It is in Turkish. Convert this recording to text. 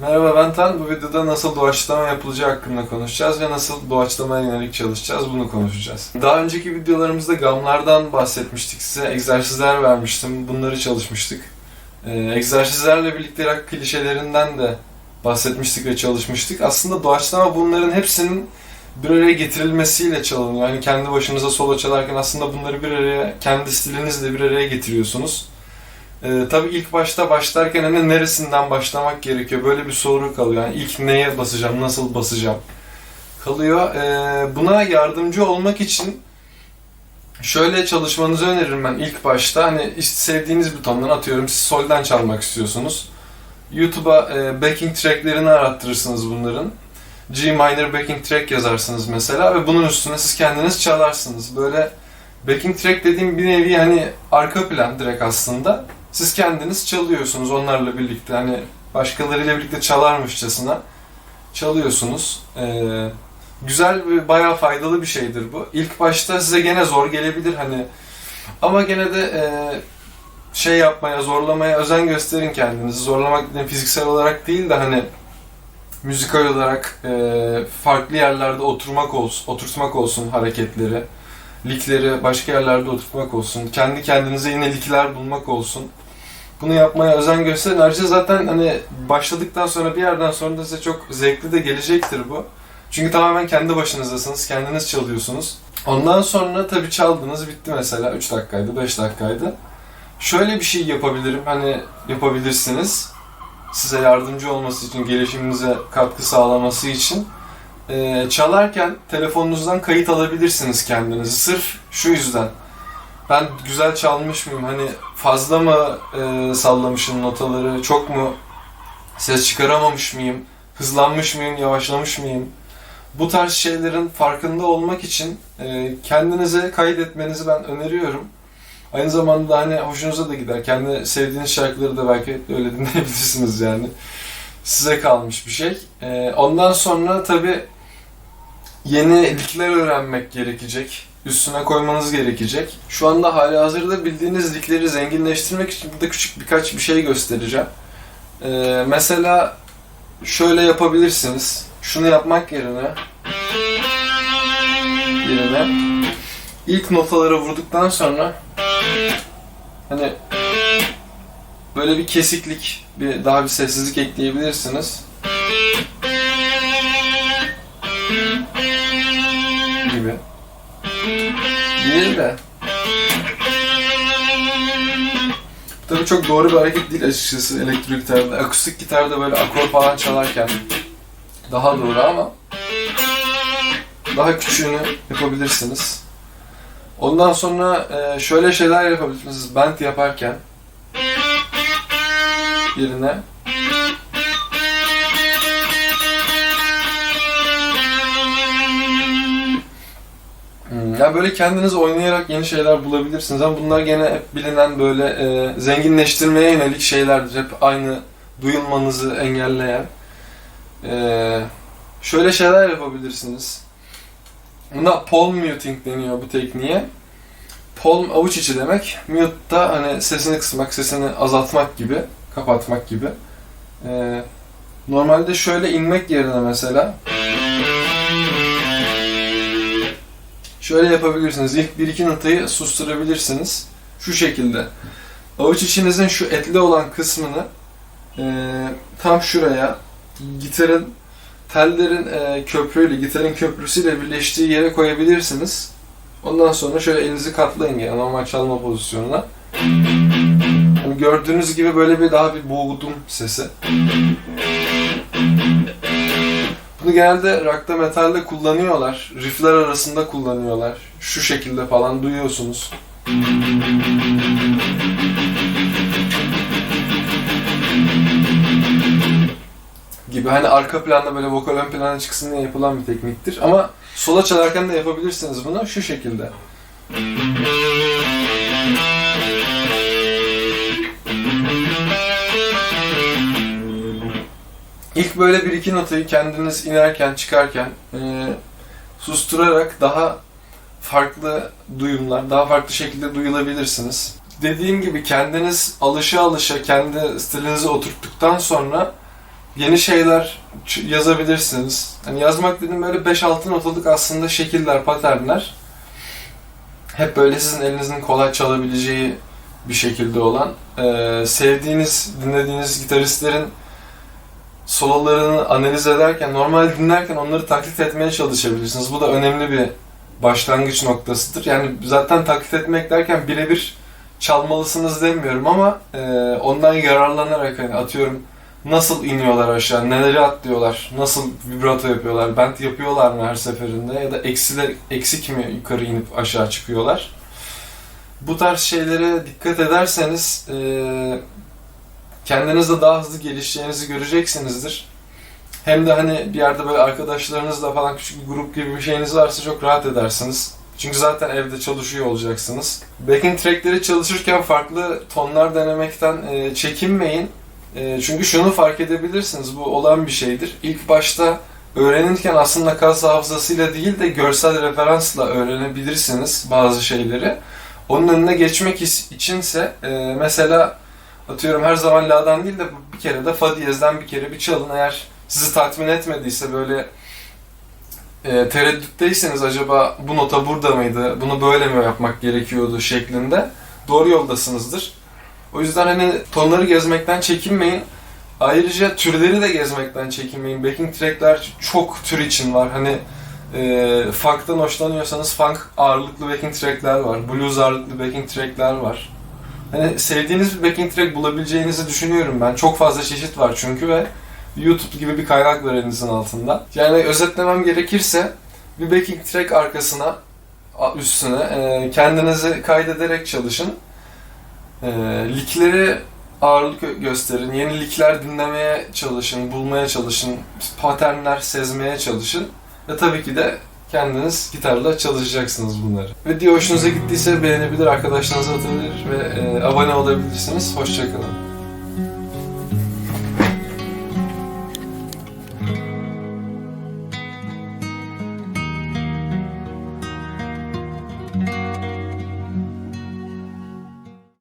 Merhaba ben Tan. Bu videoda nasıl doğaçlama yapılacağı hakkında konuşacağız ve nasıl doğaçlamaya yönelik çalışacağız bunu konuşacağız. Daha önceki videolarımızda gamlardan bahsetmiştik size. Egzersizler vermiştim. Bunları çalışmıştık. Ee, egzersizlerle birlikte rock klişelerinden de bahsetmiştik ve çalışmıştık. Aslında doğaçlama bunların hepsinin bir araya getirilmesiyle çalınıyor. Yani kendi başınıza solo çalarken aslında bunları bir araya, kendi stilinizle bir araya getiriyorsunuz. Ee, tabii ilk başta başlarken hani neresinden başlamak gerekiyor? Böyle bir soru kalıyor. Yani ilk neye basacağım, nasıl basacağım? Kalıyor. Ee, buna yardımcı olmak için şöyle çalışmanızı öneririm ben ilk başta. Hani işte sevdiğiniz bir tondan atıyorum. Siz solden çalmak istiyorsunuz. YouTube'a e, backing tracklerini arattırırsınız bunların. G minor backing track yazarsınız mesela ve bunun üstüne siz kendiniz çalarsınız. Böyle backing track dediğim bir nevi hani arka plan direkt aslında. Siz kendiniz çalıyorsunuz onlarla birlikte hani başkalarıyla birlikte çalarmışçasına çalıyorsunuz. Ee, güzel ve bayağı faydalı bir şeydir bu. İlk başta size gene zor gelebilir hani ama gene de e, şey yapmaya, zorlamaya özen gösterin kendinizi. Zorlamak dediğim fiziksel olarak değil de hani müzikal olarak e, farklı yerlerde oturmak olsun, oturtmak olsun hareketleri, likleri başka yerlerde oturtmak olsun, kendi kendinize yine likler bulmak olsun. Bunu yapmaya özen gösterin. Ayrıca zaten hani başladıktan sonra bir yerden sonra da size çok zevkli de gelecektir bu. Çünkü tamamen kendi başınızdasınız, kendiniz çalıyorsunuz. Ondan sonra tabii çaldınız, bitti mesela 3 dakikaydı, 5 dakikaydı. Şöyle bir şey yapabilirim, hani yapabilirsiniz. Size yardımcı olması için, gelişiminize katkı sağlaması için. Ee, çalarken telefonunuzdan kayıt alabilirsiniz kendinizi. Sırf şu yüzden. Ben güzel çalmış mıyım? Hani fazla mı e, sallamışım notaları? Çok mu ses çıkaramamış mıyım? Hızlanmış mıyım? Yavaşlamış mıyım? Bu tarz şeylerin farkında olmak için e, kendinize kaydetmenizi ben öneriyorum. Aynı zamanda hani hoşunuza da gider. Kendi sevdiğiniz şarkıları da belki öyle dinleyebilirsiniz yani. Size kalmış bir şey. E, ondan sonra tabii yeni likler öğrenmek gerekecek. Üstüne koymanız gerekecek. Şu anda hali hazırda bildiğiniz likleri zenginleştirmek için burada küçük birkaç bir şey göstereceğim. Ee, mesela şöyle yapabilirsiniz. Şunu yapmak yerine yerine ilk notaları vurduktan sonra hani böyle bir kesiklik, bir daha bir sessizlik ekleyebilirsiniz. De. Tabii çok doğru bir hareket değil açıkçası elektrik gitarda. Akustik gitarda böyle akor falan çalarken daha doğru ama daha küçüğünü yapabilirsiniz. Ondan sonra e, şöyle şeyler yapabilirsiniz. Band yaparken yerine Ya böyle kendiniz oynayarak yeni şeyler bulabilirsiniz ama bunlar gene hep bilinen böyle e, zenginleştirmeye yönelik şeylerdir. Hep aynı duyulmanızı engelleyen. E, şöyle şeyler yapabilirsiniz. Buna palm muting deniyor bu tekniğe. Palm avuç içi demek. Mute da hani sesini kısmak, sesini azaltmak gibi, kapatmak gibi. E, normalde şöyle inmek yerine mesela Şöyle yapabilirsiniz. İlk bir iki notayı susturabilirsiniz. Şu şekilde. Avuç içinizin şu etli olan kısmını e, tam şuraya gitarın tellerin e, köprüyle, gitarın köprüsüyle birleştiği yere koyabilirsiniz. Ondan sonra şöyle elinizi katlayın yani normal çalma pozisyonuna. Hani gördüğünüz gibi böyle bir daha bir boğdum sesi. Bunu genelde rock'ta metalde kullanıyorlar. Riffler arasında kullanıyorlar. Şu şekilde falan duyuyorsunuz. gibi hani arka planda böyle vokal ön plana çıksın diye yapılan bir tekniktir. Ama sola çalarken de yapabilirsiniz bunu şu şekilde. Böyle bir iki notayı kendiniz inerken çıkarken e, susturarak daha farklı duyumlar, daha farklı şekilde duyulabilirsiniz. Dediğim gibi kendiniz alışa alışa kendi stilinizi oturttuktan sonra Yeni şeyler yazabilirsiniz. Hani yazmak dediğim böyle 5-6 notalık aslında şekiller, paternler. Hep böyle sizin elinizin kolay çalabileceği bir şekilde olan. Ee, sevdiğiniz, dinlediğiniz gitaristlerin sololarını analiz ederken, normal dinlerken onları taklit etmeye çalışabilirsiniz. Bu da önemli bir başlangıç noktasıdır. Yani zaten taklit etmek derken birebir çalmalısınız demiyorum ama e, ondan yararlanarak hani atıyorum nasıl iniyorlar aşağı, neleri atlıyorlar, nasıl vibrato yapıyorlar, bend yapıyorlar mı her seferinde ya da eksiler, eksik mi yukarı inip aşağı çıkıyorlar. Bu tarz şeylere dikkat ederseniz e, kendinizde daha hızlı gelişeceğinizi göreceksinizdir. Hem de hani bir yerde böyle arkadaşlarınızla falan küçük bir grup gibi bir şeyiniz varsa çok rahat edersiniz. Çünkü zaten evde çalışıyor olacaksınız. Backing trackleri çalışırken farklı tonlar denemekten e, çekinmeyin. E, çünkü şunu fark edebilirsiniz, bu olan bir şeydir. İlk başta öğrenirken aslında kas hafızasıyla değil de görsel referansla öğrenebilirsiniz bazı şeyleri. Onun önüne geçmek içinse e, mesela atıyorum her zaman la'dan değil de bir kere de fa diyezden bir kere bir çalın. Eğer sizi tatmin etmediyse böyle e, tereddütteyseniz acaba bu nota burada mıydı, bunu böyle mi yapmak gerekiyordu şeklinde doğru yoldasınızdır. O yüzden hani tonları gezmekten çekinmeyin. Ayrıca türleri de gezmekten çekinmeyin. Backing trackler çok tür için var. Hani e, funk'tan hoşlanıyorsanız funk ağırlıklı backing trackler var. Blues ağırlıklı backing trackler var. Hani sevdiğiniz bir backing track bulabileceğinizi düşünüyorum ben. Çok fazla çeşit var çünkü ve YouTube gibi bir kaynak var elinizin altında. Yani özetlemem gerekirse bir backing track arkasına üstüne e, kendinizi kaydederek çalışın. E, likleri ağırlık gö- gösterin. Yeni likler dinlemeye çalışın, bulmaya çalışın. Paternler sezmeye çalışın. Ve tabii ki de kendiniz gitarla çalışacaksınız bunları. Video hoşunuza gittiyse beğenebilir, arkadaşlarınıza atabilir ve e, abone olabilirsiniz. Hoşçakalın.